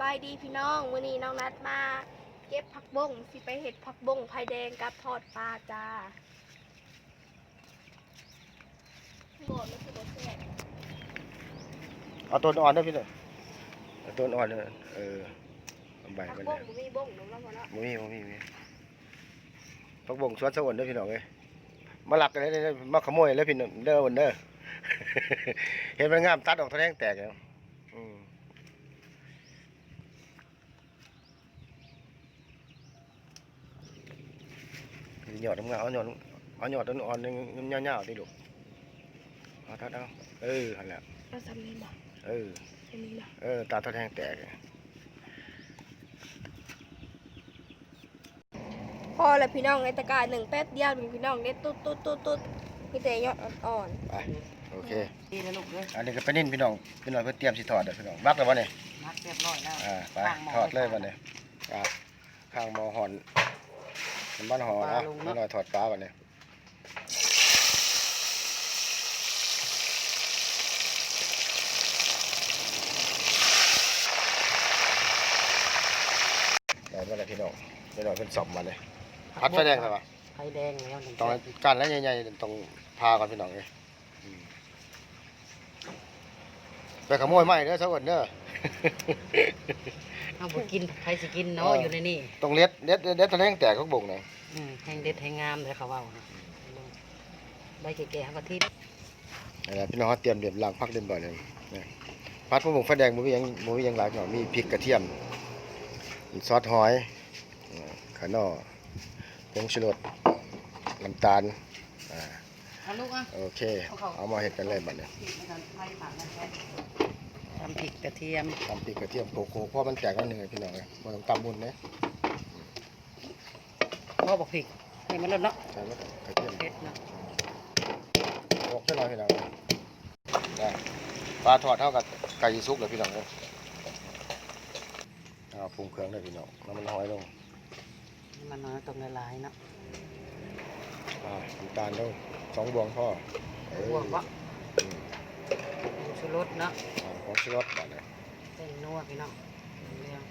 บายดีพี่น้องวันนี้น้องนัดมา เก็บผักบงสิไปเห็ดผักบงไผ่แดงกับทอดปลาจ้าโกรธไม่คือโกรธแซ่บเอาต้นอ่อนเด้อพี่เด้อเอาต้นอ่อนเด้อเออเอาใบผักมันบเด้งอบ่มีบงหนูแล้วพอแล้วบ่มีบ่มีบ่มีพักบ่งสวนสวรรค์เด้อพี่น้องเอ้ยมาหลักกันเลยเด้อมาขโมยเลยพี่น้องเด้อวันเด้อ เห็นมันงามตัดออกทะแทงแตกแล้ว หยอดน้ำงาเอาหยอดเอาหยอดต้นอ่อนๆยาวๆติลูกเอาทัดเอาเออหันแหละเอาซ้ำนี้บ่เอออันนี้นะเออตาทะแทงแตกพอแล้วพี่น้องในตะกร้ารหนึ่งแป๊บเดียวหนึ่งพี่น้องเด็ตุ๊ดตุ๊ดตุ๊ดตุ๊ดมีแต่ยอดอ่อนไปโอเคดีนะลูกเด้ออันนี้ก็เป็นนิ่นพี่น้องพี่น้องเพื่อเตรียมสิถอดเด้อพี่น้องบักแล้ววะเนี่ยมัดเรียบร้อยแล้วอ่าไปถอดเลยวันนี้อ่าข้างมอหอน น้ำมันหอนปลานะลงพี่เนาะน้อยถอดปลาวันนี้ได้มาเลยพี่น้องพี่น้อยเป็นสอบมาเลยพัดไฟแดงใช่ปะไฟแดงแล้วหนึ่งต้องการแล้วใหญ่ๆต้องพาก่อนพี่น้องเลยอืมไปขโมยไม้เด้อสักวันเด้อ เอาไปกินใครสิกินเนาะเออออยู่ในนี่ต้องเล็ดเล็ดเล็ดทะเลงแตกเขาบ่งเนี่ยอืมแห้งเด็ดแห้งงามเลยเขาเว่านะใบแก่ๆเขาก็ทิศนี่นแหละพี่น้องเขาเตรียมเรียบล้างพักเรียบร้อยเลยนี่พัดพวกหมูไฟแดงหมูมีหยังหมูมีหยังหลายพี่น้องมีพริกกระเทียมมีซอสหอยอ่าขานอผงชูรสน้ำตาลอ่าเอาลูกอะโอเค เอามาเห็ดกันเลยบัดนี้ ทำพริกกระเทียมทำพริกกระเทียมโขกๆเพราะมันแตกแล้วหนึ่งพี่น้องเลยมันต้องตำบุญนะพ่อบอกพริกให้มันลดเนาะใช่ไหมกระเทียมเผ็ดเนาะโขกใช่ไหมพี่น้องได้ปลาทอดเท่ากับไก่ซุกเลยพี่น้องเลยเอาปรุงเครื่องเลยพี่น้องน้ำมันหอยลงมันน้อยตรงละลายเนาะอ่าน้ำตาลลงสองบวงพ่อเออบวกวะอืมชูรสเนาะอ่า ของชิรสบัดเลยเส้นนัวพี่น้องเรื่อง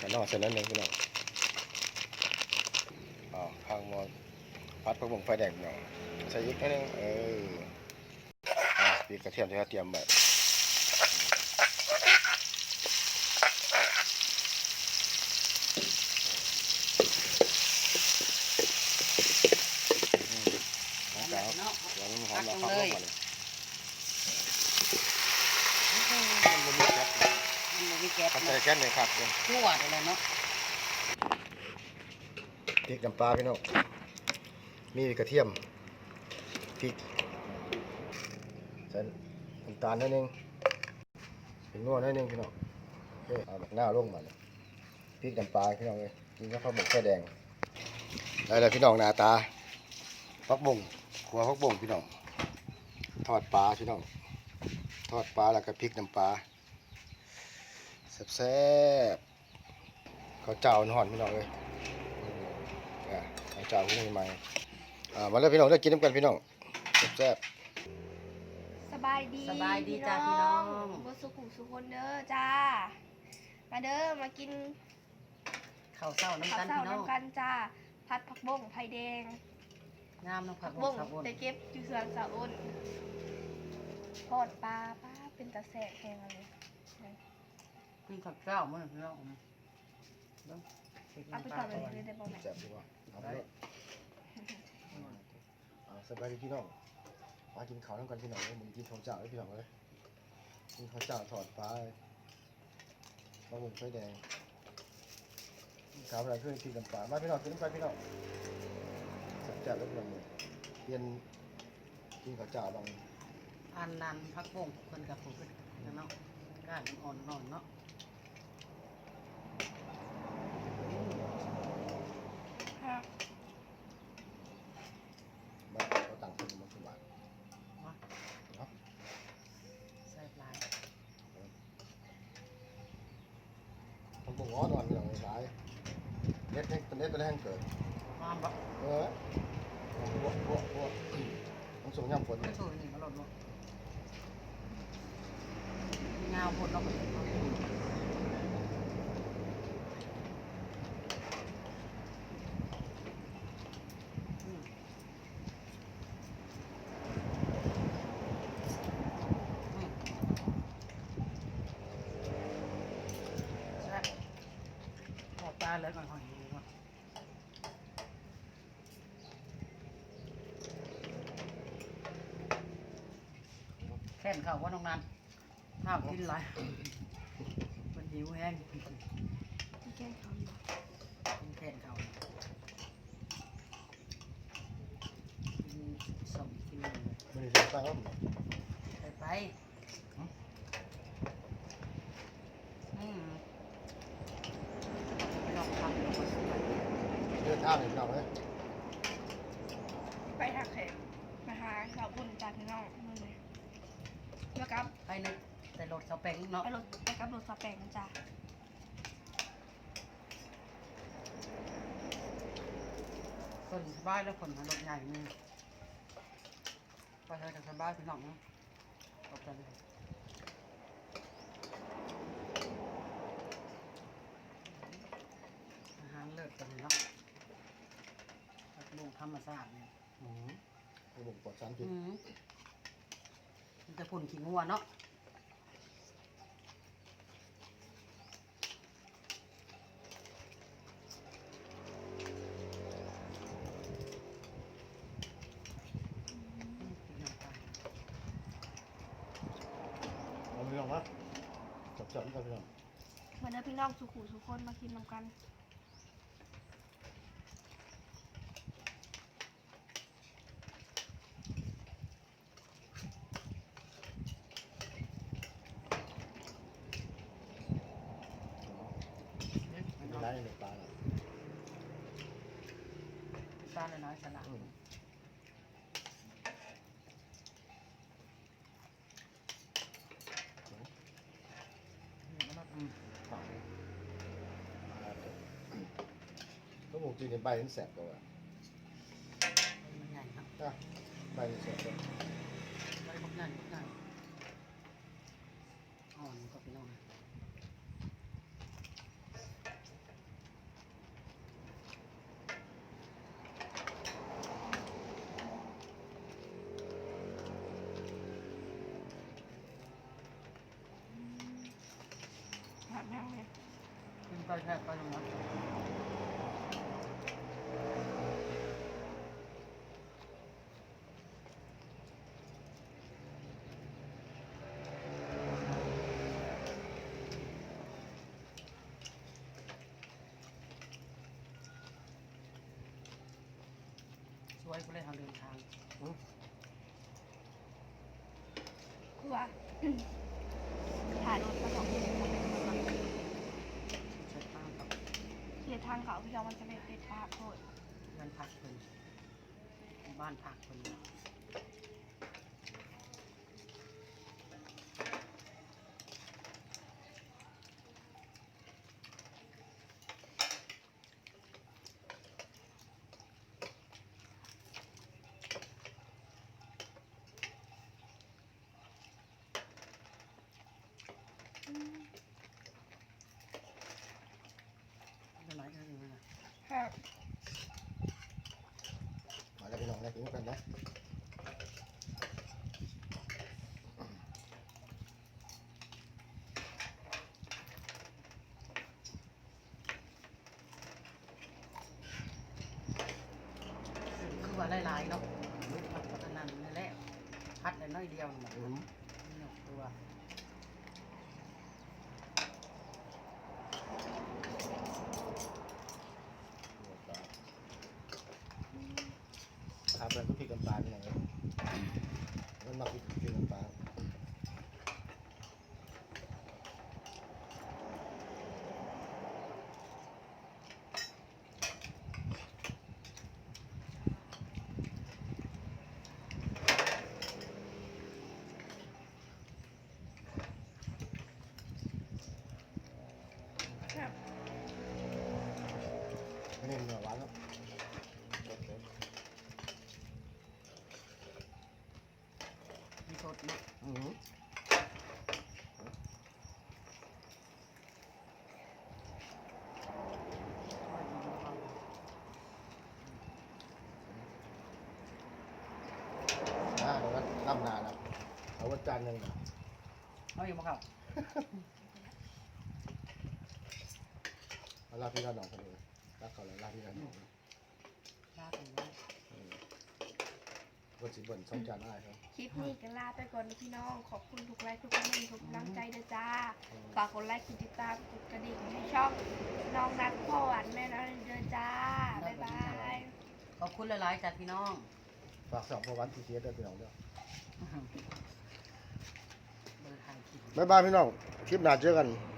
กันนอกเสร็จแล้วหนึ่งพี่น้องอ่าข้างมอนพัดพวกบงไฟแดงพี่น้องใส่อีกนิดนึงเอออ่าปีกกระเทียมที่เราเตรียมไว้อืมของเจ้า เนาะ เดี๋ยวมันหอมเราพักลงมาเลย มันบ่มีแก๊สมัน บ่มีแก๊สพักใส่เนาะแก๊สเลยครับเลยนวดอะไรเนาะพริกน้ำปลาพี่น้องมีกระเทียมพริกใส่น้ำตาลนิดนึงเป็นนวดนิดนึงพี่น้องโอเคเอาแบบหน้าลงมาเลยพริกน้ำปลาพี่น้องเลยกินกับผักบุ้งไฟแดงได้แล้วพี่น้องหน้าตาผักบุ้งขัวผักบุ้งพี่น้องทอดปลาพี่น้องทอดปลาแล้วก็พริกน้ำปลา แซ่บๆข้าวเจ้าหอนๆพี่น้องเลยอ่าข้าวเจ้าพวกนี้มาอ่ามาแล้วพี่น้องได้กินน้ำกันพี่น้องแซ่บสบายดีสบายดีจ้าพี่น้องบสุขุสุคนเด้อจ้า มาเด้อมากินข้าวเศร้าน้ำข้าวกันเช้าพี่น้องน้ำกันจ้าพัดผักบงไผ่แดงงามน้ำผัผักกบบงงสาวอ้นไปเก็บอยู่สวนสาอ้นทอดปลาป้าเป็นตะแสกแห้งอะไร กินข้าวเจ้ามันพี่น้องเบิ่งสิกินเอาไปปก่อลานก่อนเลยได้บ่แม่แซ่บดีวะเอาไปเลยอ่าสบายดีพี่น้องมากินข้าวน้ำกันพี่น้องเลยมึงกินข้าวเจ้าเลยพี่น้องเลยกินข้าวเจ้าทอดปลาปลาหมึกไฟแดงข้าวอะไรเพื่อนกินน้ำปลามาพี่น้องกินน้ำกันพี่น้องแซ่บๆแล้วพี่น้องเลยเปลี่ยนกินข้าวเจ้าบางอันนั้นพักบงคนกับผมเป็นเนาะก้านอ่อนนอนเนาะค่ะ มาเอาตังค์คืนมาคืนบาท ใส่ปลาย ผมบ อกง้อนอนอย่างไรเน็ตเน็ตเน็ตตัวแรกเกิดมาบอกเออพวกพวกพวกต้องส่งย่ำฝนไม่ถูกนี่ก็หล่นเนาะเงาผลเราก็เห็นเนาะาเลยก่อนหอยดูก่อนแค่นเขาว่าน้องนันข้าวกินไรมันหิวแห้งที่แกล้งเขาอยู่กินแค่นเขากินสมกินเลยไม่ได้ตั้งครับไปไปอืมไปลองทำดูก่อนสิ เดินทางเลยพี่น้องเลยไปหาแขกมาหาเราบุญจากพี่น้องมือเลยแล้วกับไปในแต่รถสเปงเนาะไปรถไปกับรถสแปงจ้ะคนสบายแล้วคนรถใหญ่นี่ไปเถอะสบายพี่น้องเนาะขอบคุณอาหารเลิศกันเนาะผักบุ้งธ รรมชาติเนี่ยอืมระบบปลอดสารพิษอืมมันจะพุ่นขี้งัวเนาะเอาพี่น้องนะจับจับกันพี่น้องเหมือนเดิมพี่น้องสุขุสุขคนมากินนำกัน ไม่ได้ในปลาหรอก ซาเลยน้อยสลัดอืมอืมปลาก็หมูจีนในใบมันแสบกว่ามันใหญ่ครับอะใบมันแสบกว่า ไม่ได้พบนั่นพบนั่นอ่อนก็พี่น้อง แบบ นั้นเลยขึ้นไปแค่ไปตรงนั้นช่วยกูเลยทางเดินทางคือว่าถ่ายรถมาสองคนมาเป็นคนมา ใช้ป้ามกับ เทางเขาพี่น้องมันจะเป็นเป็นปาโคตรเงินผักคนบ้านผักคน จะไหนกันอยู่นะ ครับมาแล้วพี่น้องนะกินกันนะคือว่าหลายๆเนาะผัดพัฒนันนี่แหละพัดเลยน้อยเดียวนี่อืมเนาะตัว ทำเป็นพริกน้ำปลาพี่น้องเลยมัน มักพริกน้ำปลาครับเน้นเนื้อหวานเนาะ มีส ดเนาะอืมอ่าเดี๋ยวก็ทำนานแล้วเอาวันจันทร์หนึ่งนะน้อยอยู่บ่ครับเอาลาพี่ลาน้องกันเลยรักเขาแล้วลาพี่ลาน้อง ลาบไปเลย บนสิบนสองจานได้ครับ คลิปนี้ก็ลาไปก่อนนะพี่น้อง ขอบคุณทุกไลค์ทุกคอมเมนต์ทุกกำลังใจเด้อจ้า ฝากกดไลค์กดติดตามกดกระดิ่งให้ช่องน้องนัดพ่อหวานแม่น้อยเด้อจ้า บ๊ายบาย ขอบคุณหลายๆจากพี่น้อง ฝากสองพวันทีเทียด้วยพี่น้องด้วยเบอร์ทางคิด บ๊ายบายพี่น้อง คลิปหน้าเจอกันบ